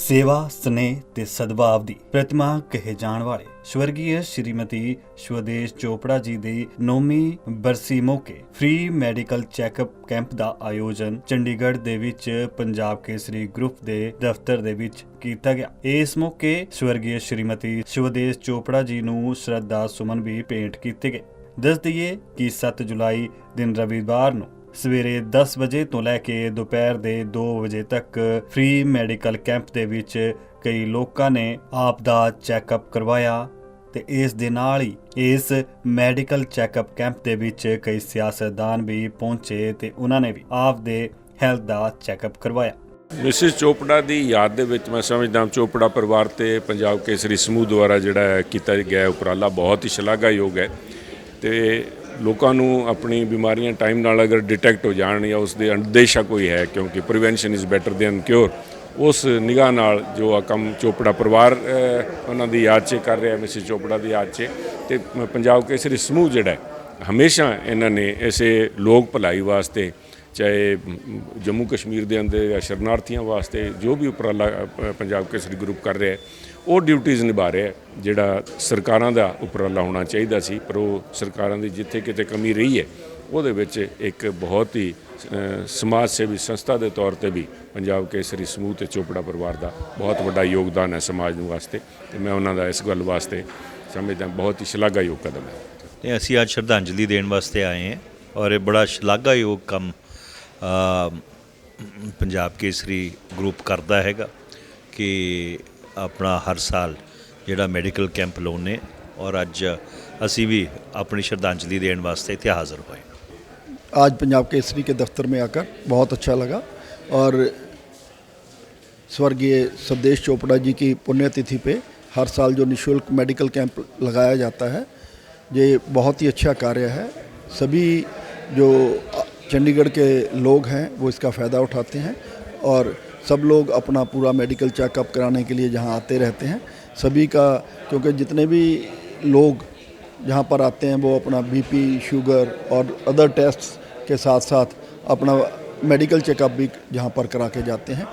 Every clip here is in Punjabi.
ਸੇਵਾ, ਸਨੇਹ ਤੇ ਸਦਭਾਵ ਦੀ ਪ੍ਰਤਿਮਾ ਕਹੇ ਜਾਣ ਵਾਲੇ ਸਵਰਗੀ ਸ਼੍ਰੀਮਤੀ ਸ਼ਵਦੇਸ਼ ਚੋਪੜਾ ਜੀ ਦੀ ਨੌਵੀਂ ਬਰਸੀ ਮੌਕੇ ਫ੍ਰੀ ਮੈਡੀਕਲ ਚੈੱਕਅਪ ਕੈਂਪ ਦਾ ਆਯੋਜਨ ਚੰਡੀਗੜ੍ਹ ਦੇ ਵਿੱਚ ਪੰਜਾਬ ਕੇਸਰੀ ਗਰੁੱਪ ਦੇ ਦਫ਼ਤਰ ਦੇ ਵਿੱਚ ਕੀਤਾ ਗਿਆ। ਇਸ ਮੌਕੇ ਸਵਰਗੀ ਸ਼੍ਰੀਮਤੀ ਸ਼ਵਦੇਸ਼ ਚੋਪੜਾ ਜੀ ਨੂੰ ਸ਼ਰਧਾ ਸੁਮਨ ਵੀ ਭੇਂਟ ਕੀਤੇ ਗਏ। ਦੱਸ ਦਈਏ ਕਿ 7 ਜੁਲਾਈ, ਦਿਨ ਰਵੀਵਾਰ ਨੂੰ ਸਵੇਰੇ 10 ਵਜੇ ਤੋਂ ਲੈ ਕੇ ਦੁਪਹਿਰ ਦੇ 2 ਵਜੇ ਤੱਕ ਫ੍ਰੀ ਮੈਡੀਕਲ ਕੈਂਪ ਦੇ ਵਿੱਚ ਕਈ ਲੋਕਾਂ ਨੇ ਆਪ ਦਾ ਚੈੱਕਅਪ ਕਰਵਾਇਆ ਤੇ ਇਸ ਦੇ ਨਾਲ ਹੀ ਇਸ ਮੈਡੀਕਲ ਚੈੱਕਅਪ ਕੈਂਪ ਦੇ ਵਿੱਚ ਕਈ ਸਿਆਸਤਦਾਨ ਵੀ ਪਹੁੰਚੇ ਤੇ ਉਹਨਾਂ ਨੇ ਵੀ ਆਪ ਦੇ ਹੈਲਥ ਦਾ ਚੈੱਕਅਪ ਕਰਵਾਇਆ। ਮਿਸਿਸ ਚੋਪੜਾ ਦੀ ਯਾਦ ਦੇ ਵਿੱਚ ਮੈਂ ਸਮਝਦਾ ਚੋਪੜਾ ਪਰਿਵਾਰ ਤੇ ਪੰਜਾਬ ਕੇਸਰੀ ਸਮੂਹ ਦੁਆਰਾ ਜਿਹੜਾ ਕੀਤਾ ਗਿਆ ਉਪਰਾਲਾ ਬਹੁਤ ਹੀ ਸ਼ਲਾਘਾਯੋਗ ਹੈ ਤੇ ਲੋਕਾਂ ਨੂੰ ਆਪਣੀ ਬਿਮਾਰੀਆਂ ਟਾਈਮ ਨਾਲ ਅਗਰ ਡਿਟੈਕਟ ਹੋ ਜਾਣ ਜਾਂ ਉਸ ਦੇ ਅੰਦੇਸ਼ਾ ਕੋਈ ਹੈ, ਕਿਉਂਕਿ prevention is better than cure ਉਸ ਨਿਗਾਹ ਨਾਲ ਜੋ ਆ ਕੰਮ ਚੋਪੜਾ ਪਰਿਵਾਰ ਉਹਨਾਂ ਦੀ ਯਾਦ 'ਚ ਕਰ ਰਿਹਾ, ਮਿਸਿਸ ਚੋਪੜਾ ਦੀ ਯਾਦ 'ਚ, ਤੇ ਪੰਜਾਬ ਕੇਸਰੀ ਸਮੂਹ ਜਿਹੜਾ ਹਮੇਸ਼ਾ ਇਹਨਾਂ ਨੇ ਇਸੇ ਲੋਕ ਭਲਾਈ ਵਾਸਤੇ ਚਾਹੇ ਜੰਮੂ ਕਸ਼ਮੀਰ ਦੇ ਅੰਦਰ ਜਾਂ ਸ਼ਰਨਾਰਥੀਆਂ ਵਾਸਤੇ ਜੋ ਵੀ ਉਪਰਾਲਾ ਪੰਜਾਬ ਕੇਸਰੀ ਗਰੁੱਪ ਕਰ ਰਿਹਾ ਹੈ, ਉਹ ਡਿਊਟੀਆਂ ਨਿਭਾ ਰਿਹਾ ਜਿਹੜਾ ਸਰਕਾਰਾਂ ਦਾ ਉਪਰਾਲਾ ਹੋਣਾ ਚਾਹੀਦਾ ਸੀ, ਪਰ ਉਹ ਸਰਕਾਰਾਂ ਦੀ ਜਿੱਥੇ ਕਿਤੇ ਕਮੀ ਰਹੀ ਹੈ, ਉਹਦੇ ਵਿੱਚ ਇੱਕ ਬਹੁਤ ਹੀ ਸਮਾਜ ਸੇਵੀ ਸੰਸਥਾ ਦੇ ਤੌਰ ਤੇ ਵੀ ਪੰਜਾਬ ਕੇਸਰੀ ਸਮੂਹ ਤੇ ਚੋਪੜਾ ਪਰਿਵਾਰ ਦਾ ਬਹੁਤ ਵੱਡਾ ਯੋਗਦਾਨ ਹੈ ਸਮਾਜ ਨੂੰ ਵਾਸਤੇ, ਤੇ ਮੈਂ ਉਹਨਾਂ ਦਾ ਇਸ ਗੱਲ ਵਾਸਤੇ ਸਮਝਦਾ ਬਹੁਤ ਹੀ ਸ਼ਲਾਘਾਯੋਗ ਕਦਮ ਹੈ। ਤੇ ਅਸੀਂ ਅੱਜ ਸ਼ਰਧਾਂਜਲੀ ਦੇਣ ਵਾਸਤੇ ਆਏ ਹਾਂ, ਔਰ ਇਹ ਬੜਾ ਸ਼ਲਾਘਾਯੋਗ ਕੰਮ ਪੰਜਾਬ ਕੇਸਰੀ ਗਰੁੱਪ ਕਰਦਾ ਹੈਗਾ ਕਿ ਆਪਣਾ ਹਰ ਸਾਲ ਜਿਹੜਾ ਮੈਡੀਕਲ ਕੈਂਪ ਲਾਉਂਦੇ ਔਰ ਅੱਜ ਅਸੀਂ ਵੀ ਆਪਣੀ ਸ਼ਰਧਾਂਜਲੀ ਦੇਣ ਵਾਸਤੇ ਇੱਥੇ ਹਾਜ਼ਰ ਹੋਏ आज पंजाब केसरी के दफ्तर में आकर बहुत अच्छा लगा और स्वर्गीय सवदेश चोपड़ा जी की पुण्यतिथि पे हर साल जो निशुल्क मेडिकल कैंप लगाया जाता है ये बहुत ही अच्छा कार्य है सभी जो चंडीगढ़ के लोग हैं, वो इसका फ़ायदा उठाते हैं और सब लोग अपना पूरा मेडिकल चेकअप कराने के लिए जहाँ आते रहते हैं। सभी का, क्योंकि जितने भी लोग जहाँ पर आते हैं, वो अपना बीपी शुगर और अदर टेस्ट के साथ साथ अपना मेडिकल चेकअप भी जहाँ पर करा के जाते हैं।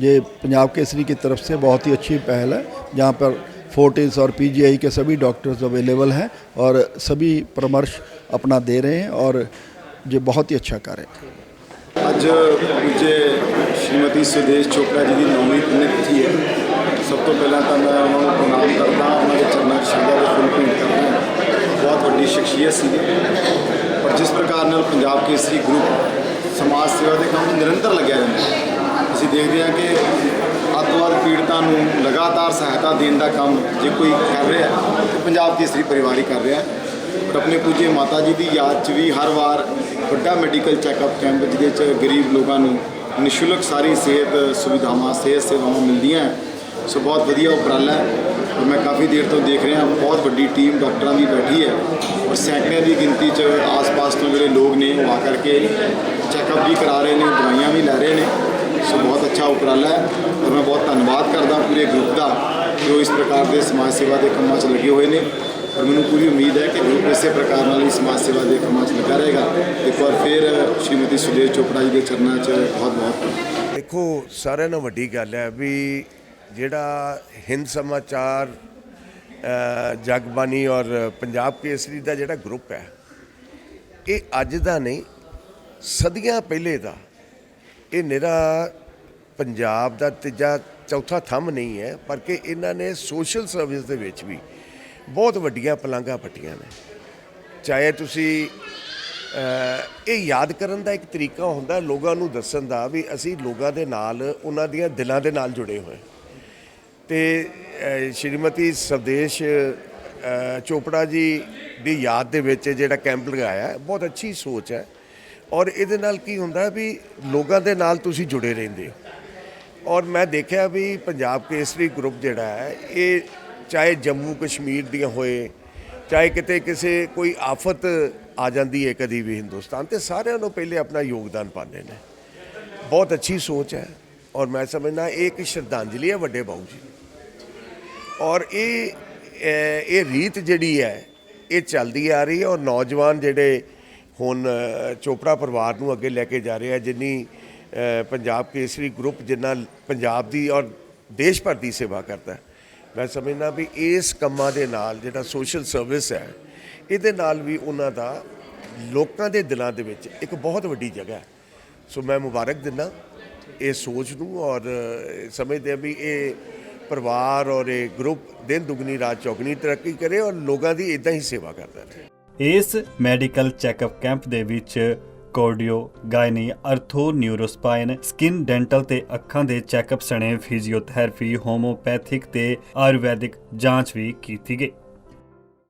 ये पंजाब केसरी की तरफ़ से बहुत ही अच्छी पहल है, जहाँ पर फोर्टिस और पीजीआई के सभी डॉक्टर्स अवेलेबल हैं और सभी परामर्श अपना दे रहे हैं और ये बहुत ही अच्छा कार्य है ਅੱਜ ਪੂਜੇ ਸ਼੍ਰੀਮਤੀ ਸੁਦੇਸ਼ ਚੋਪੜਾ ਜੀ ਦੀ ਨੌਵੀਂ ਪੁੰਨਤਿਥੀ ਹੈ ਸਭ ਤੋਂ ਪਹਿਲਾਂ ਤਾਂ ਮੈਂ ਉਹਨਾਂ ਨੂੰ ਪ੍ਰਣਾਮ ਕਰਦਾ ਹਾਂ ਉਹਨਾਂ ਦੇ ਚਰਨਾਂ 'ਚ ਸ਼ਰਧਾ ਦੇ ਫੁੱਲ ਭੇਂਟ ਕਰਦਾ ਹਾਂ ਬਹੁਤ ਵੱਡੀ ਸ਼ਖਸੀਅਤ ਸੀ ਪਰ ਜਿਸ ਪ੍ਰਕਾਰ ਨਾਲ ਪੰਜਾਬ ਕੇਸਰੀ ਗਰੁੱਪ ਸਮਾਜ ਸੇਵਾ ਦੇ ਕੰਮ 'ਚ ਨਿਰੰਤਰ ਲੱਗਿਆ ਰਹਿੰਦਾ ਹੈ। ਅਸੀਂ ਦੇਖਦੇ ਹਾਂ ਕਿ ਅੱਤਵਾਦ ਪੀੜਤਾਂ ਨੂੰ ਲਗਾਤਾਰ ਸਹਾਇਤਾ ਦੇਣ ਦਾ ਕੰਮ ਜੇ ਕੋਈ ਕਰ ਰਿਹਾ ਹੈ ਤੇ ਪੰਜਾਬ ਕੇਸਰੀ ਪਰਿਵਾਰ ਹੀ ਕਰ ਰਿਹਾ ਹੈ ਪਰ ਆਪਣੇ ਪੂਜੇ ਮਾਤਾ ਜੀ ਦੀ ਯਾਦ 'ਚ ਵੀ ਹਰ ਵਾਰ ਵੱਡਾ ਮੈਡੀਕਲ ਚੈੱਕਅਪ ਕੈਂਪ ਜਿਹਦੇ 'ਚ ਗਰੀਬ ਲੋਕਾਂ ਨੂੰ ਨਿਸ਼ੁਲਕ ਸਾਰੀ ਸਿਹਤ ਸੁਵਿਧਾਵਾਂ, ਸਿਹਤ ਸੇਵਾਵਾਂ ਮਿਲਦੀਆਂ ਹੈ। ਸੋ ਬਹੁਤ ਵਧੀਆ ਉਪਰਾਲਾ ਹੈ ਔਰ ਮੈਂ ਕਾਫੀ ਦੇਰ ਤੋਂ ਦੇਖ ਰਿਹਾ, ਬਹੁਤ ਵੱਡੀ ਟੀਮ ਡਾਕਟਰਾਂ ਦੀ ਬੈਠੀ ਹੈ ਔਰ ਸੈਂਕੜੇ ਦੀ ਗਿਣਤੀ 'ਚ ਆਸ-ਪਾਸ ਤੋਂ ਜਿਹੜੇ ਲੋਕ ਨੇ ਉਹ ਆ ਕਰਕੇ ਚੈੱਕਅਪ ਵੀ ਕਰਾ ਰਹੇ ਨੇ, ਦਵਾਈਆਂ ਵੀ ਲੈ ਰਹੇ ਨੇ ਸੋ ਬਹੁਤ ਅੱਛਾ ਉਪਰਾਲਾ ਹੈ ਔਰ ਮੈਂ ਬਹੁਤ ਧੰਨਵਾਦ ਕਰਦਾ ਪੂਰੇ ਗਰੁੱਪ ਦਾ ਜੋ ਇਸ ਪ੍ਰਕਾਰ ਦੇ ਸਮਾਜ ਸੇਵਾ ਦੇ ਕੰਮਾਂ 'ਚ ਲੱਗੇ ਹੋਏ ਨੇ ਔਰ ਮੈਨੂੰ ਪੂਰੀ ਉਮੀਦ ਹੈ ਕਿ ਗਰੁੱਪ ਇਸੇ ਪ੍ਰਕਾਰ ਨਾਲ ਹੀ ਸਮਾਜ ਸੇਵਾ ਦੇ ਕੰਮਾਂ 'ਚ ਲੱਗਾ ਰਹੇਗਾ। ਇੱਕ ਵਾਰ ਫਿਰ ਸ਼੍ਰੀਮਤੀ ਸੁਦੇਸ਼ ਚੋਪੜਾ ਜੀ ਦੇ ਚਰਨਾਂ 'ਚ ਬਹੁਤ ਬਹੁਤ ਦੇਖੋ ਸਾਰਿਆਂ ਨਾਲੋਂ ਵੱਡੀ ਗੱਲ ਹੈ ਵੀ ਜਿਹੜਾ ਹਿੰਦ ਸਮਾਚਾਰ ਅ, ਜਗਬਾਣੀ ਔਰ ਪੰਜਾਬ ਕੇਸਰੀ ਦਾ ਜਿਹੜਾ ਗਰੁੱਪ ਹੈ ਇਹ ਅੱਜ ਦਾ ਨਹੀਂ ਸਦੀਆਂ ਪਹਿਲੇ ਦਾ। ਇਹ ਨਿਰਾ ਪੰਜਾਬ ਦਾ ਤੀਜਾ ਚੌਥਾ ਥੰਮ ਨਹੀਂ ਹੈ ਪਰ ਕਿ ਇਹਨਾਂ ਨੇ ਸੋਸ਼ਲ ਸਰਵਿਸ ਦੇ ਵਿੱਚ ਵੀ ਬਹੁਤ ਵੱਡੀਆਂ ਪਲਾਂਘਾਂ ਪੱਟੀਆਂ ਨੇ। ਚਾਹੇ ਤੁਸੀਂ ਇਹ ਯਾਦ ਕਰਨ ਦਾ ਇੱਕ ਤਰੀਕਾ ਹੁੰਦਾ ਲੋਕਾਂ ਨੂੰ ਦੱਸਣ ਦਾ ਵੀ ਅਸੀਂ ਲੋਕਾਂ ਦੇ ਨਾਲ, ਉਹਨਾਂ ਦੀਆਂ ਦਿਲਾਂ ਦੇ ਨਾਲ ਜੁੜੇ ਹੋਏ। ਤੇ ਸ਼੍ਰੀਮਤੀ ਸਵਦੇਸ਼ ਚੋਪੜਾ ਜੀ ਦੀ ਯਾਦ ਦੇ ਵਿੱਚ ਜਿਹੜਾ ਕੈਂਪ ਲਗਾਇਆ ਬਹੁਤ ਅੱਛੀ ਸੋਚ ਹੈ। ਔਰ ਇਹਦੇ ਨਾਲ ਕੀ ਹੁੰਦਾ ਵੀ ਲੋਕਾਂ ਦੇ ਨਾਲ ਤੁਸੀਂ ਜੁੜੇ ਰਹਿੰਦੇ ਹੋ। ਔਰ ਮੈਂ ਦੇਖਿਆ ਵੀ ਪੰਜਾਬ ਕੇਸਰੀ ਗਰੁੱਪ ਜਿਹੜਾ ਹੈ, ਇਹ ਚਾਹੇ ਜੰਮੂ ਕਸ਼ਮੀਰ ਦੀਆਂ ਹੋਏ, ਚਾਹੇ ਕਿਤੇ ਕਿਸੇ ਕੋਈ ਆਫਤ ਆ ਜਾਂਦੀ ਹੈ ਕਦੀ ਵੀ ਹਿੰਦੁਸਤਾਨ ਤੇ, ਸਾਰਿਆਂ ਨੂੰ ਪਹਿਲੇ ਆਪਣਾ ਯੋਗਦਾਨ ਪਾਉਂਦੇ ਨੇ। ਬਹੁਤ ਅੱਛੀ ਸੋਚ ਹੈ ਔਰ ਮੈਂ ਸਮਝਦਾ ਇਹ ਇੱਕ ਸ਼ਰਧਾਂਜਲੀ ਹੈ ਵੱਡੇ ਬਾਊ ਜੀ ਔਰ ਇਹ ਇਹ ਰੀਤ ਜਿਹੜੀ ਹੈ, ਇਹ ਚੱਲਦੀ ਆ ਰਹੀ ਹੈ ਔਰ ਨੌਜਵਾਨ ਜਿਹੜੇ ਹੁਣ ਚੋਪੜਾ ਪਰਿਵਾਰ ਨੂੰ ਅੱਗੇ ਲੈ ਕੇ ਜਾ ਰਹੇ ਆ, ਜਿੰਨੀ ਪੰਜਾਬ ਕੇਸਰੀ ਗਰੁੱਪ ਜਿੰਨਾ ਪੰਜਾਬ ਦੀ ਔਰ ਦੇਸ਼ ਭਰ ਦੀ ਸੇਵਾ ਕਰਦਾ ਹੈ ਮੈਂ ਸਮਝਦਾ ਵੀ ਇਸ ਕੰਮਾਂ ਦੇ ਨਾਲ ਜਿਹੜਾ ਸੋਸ਼ਲ ਸਰਵਿਸ ਹੈ, ਇਹਦੇ ਨਾਲ ਵੀ ਉਹਨਾਂ ਦਾ ਲੋਕਾਂ ਦੇ ਦਿਲਾਂ ਦੇ ਵਿੱਚ ਇੱਕ ਬਹੁਤ ਵੱਡੀ ਜਗ੍ਹਾ ਹੈ। ਸੋ ਮੈਂ ਮੁਬਾਰਕ ਦਿੰਦਾ ਇਹ ਸੋਚ ਨੂੰ ਔਰ ਸਮਝਦੇ ਆ ਵੀ ਇਹ ਪਰਿਵਾਰ ਔਰ ਇਹ ਗਰੁੱਪ ਦਿਨ ਦੁਗਣੀ, ਰਾਤ ਚੌਗਣੀ ਤਰੱਕੀ ਕਰੇ ਔਰ ਲੋਕਾਂ ਦੀ ਇਦਾਂ ਹੀ ਸੇਵਾ ਕਰਦਾ ਰਹੇ। ਇਸ ਮੈਡੀਕਲ ਚੈੱਕਅਪ ਕੈਂਪ ਦੇ ਵਿੱਚ cardio gynae ortho neurospine skin dental ਤੇ ਅੱਖਾਂ ਦੇ ਚੈੱਕਅਪ ਸਣੇ ਫਿਜ਼ੀਓਥੈਰੇਪੀ ਹੋਮੋਪੈਥਿਕ ਤੇ ਆਯੁਰਵੈਦਿਕ ਜਾਂਚ ਵੀ ਕੀਤੀ ਗਈ।